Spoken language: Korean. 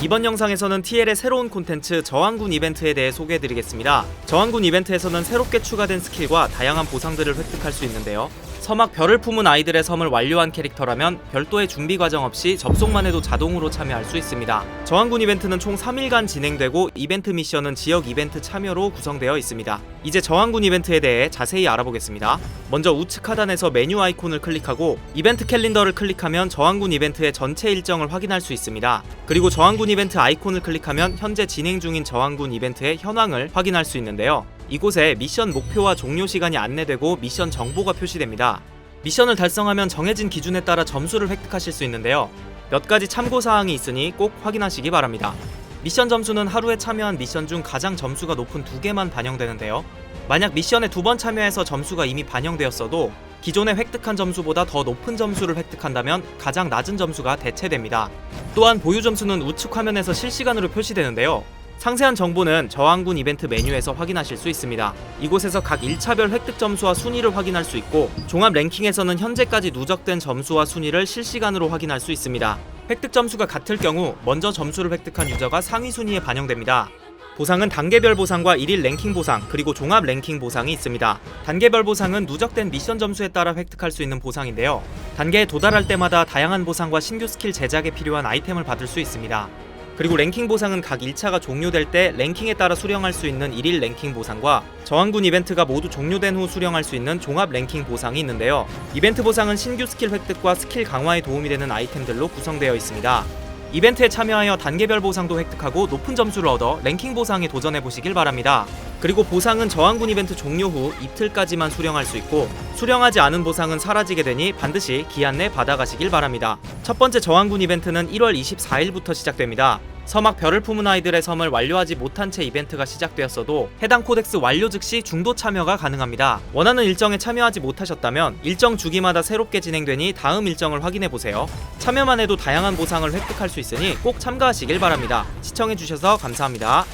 이번 영상에서는 TL의 새로운 콘텐츠 저항군 이벤트에 대해 소개해드리겠습니다. 저항군 이벤트에서는 새롭게 추가된 스킬과 다양한 보상들을 획득할 수 있는데요. 서막 별을 품은 아이들의 섬을 완료한 캐릭터라면 별도의 준비 과정 없이 접속만 해도 자동으로 참여할 수 있습니다. 저항군 이벤트는 총 3일간 진행되고 이벤트 미션은 지역 이벤트 참여로 구성되어 있습니다. 이제 저항군 이벤트에 대해 자세히 알아보겠습니다. 먼저 우측 하단에서 메뉴 아이콘을 클릭하고 이벤트 캘린더를 클릭하면 저항군 이벤트의 전체 일정을 확인할 수 있습니다. 그리고 저항군 이벤트 아이콘을 클릭하면 현재 진행 중인 저항군 이벤트의 현황을 확인할 수 있는데요. 이곳에 미션 목표와 종료 시간이 안내되고 미션 정보가 표시됩니다. 미션을 달성하면 정해진 기준에 따라 점수를 획득하실 수 있는데요. 몇 가지 참고 사항이 있으니 꼭 확인하시기 바랍니다. 미션 점수는 하루에 참여한 미션 중 가장 점수가 높은 두 개만 반영되는데요. 만약 미션에 두 번 참여해서 점수가 이미 반영되었어도 기존에 획득한 점수보다 더 높은 점수를 획득한다면 가장 낮은 점수가 대체됩니다. 또한 보유 점수는 우측 화면에서 실시간으로 표시되는데요. 상세한 정보는 저항군 이벤트 메뉴에서 확인하실 수 있습니다. 이곳에서 각 1차별 획득 점수와 순위를 확인할 수 있고 종합 랭킹에서는 현재까지 누적된 점수와 순위를 실시간으로 확인할 수 있습니다. 획득 점수가 같을 경우 먼저 점수를 획득한 유저가 상위 순위에 반영됩니다. 보상은 단계별 보상과 1일 랭킹 보상, 그리고 종합 랭킹 보상이 있습니다. 단계별 보상은 누적된 미션 점수에 따라 획득할 수 있는 보상인데요. 단계에 도달할 때마다 다양한 보상과 신규 스킬 제작에 필요한 아이템을 받을 수 있습니다. 그리고 랭킹 보상은 각 1차가 종료될 때 랭킹에 따라 수령할 수 있는 1일 랭킹 보상과 저항군 이벤트가 모두 종료된 후 수령할 수 있는 종합 랭킹 보상이 있는데요. 이벤트 보상은 신규 스킬 획득과 스킬 강화에 도움이 되는 아이템들로 구성되어 있습니다. 이벤트에 참여하여 단계별 보상도 획득하고 높은 점수를 얻어 랭킹 보상에 도전해 보시길 바랍니다. 그리고 보상은 저항군 이벤트 종료 후 이틀까지만 수령할 수 있고 수령하지 않은 보상은 사라지게 되니 반드시 기한 내 받아가시길 바랍니다. 첫 번째 저항군 이벤트는 1월 24일부터 시작됩니다. 서막 별을 품은 아이들의 섬을 완료하지 못한 채 이벤트가 시작되었어도 해당 코덱스 완료 즉시 중도 참여가 가능합니다. 원하는 일정에 참여하지 못하셨다면 일정 주기마다 새롭게 진행되니 다음 일정을 확인해 보세요. 참여만 해도 다양한 보상을 획득할 수 있으니 꼭 참가하시길 바랍니다. 시청해 주셔서 감사합니다.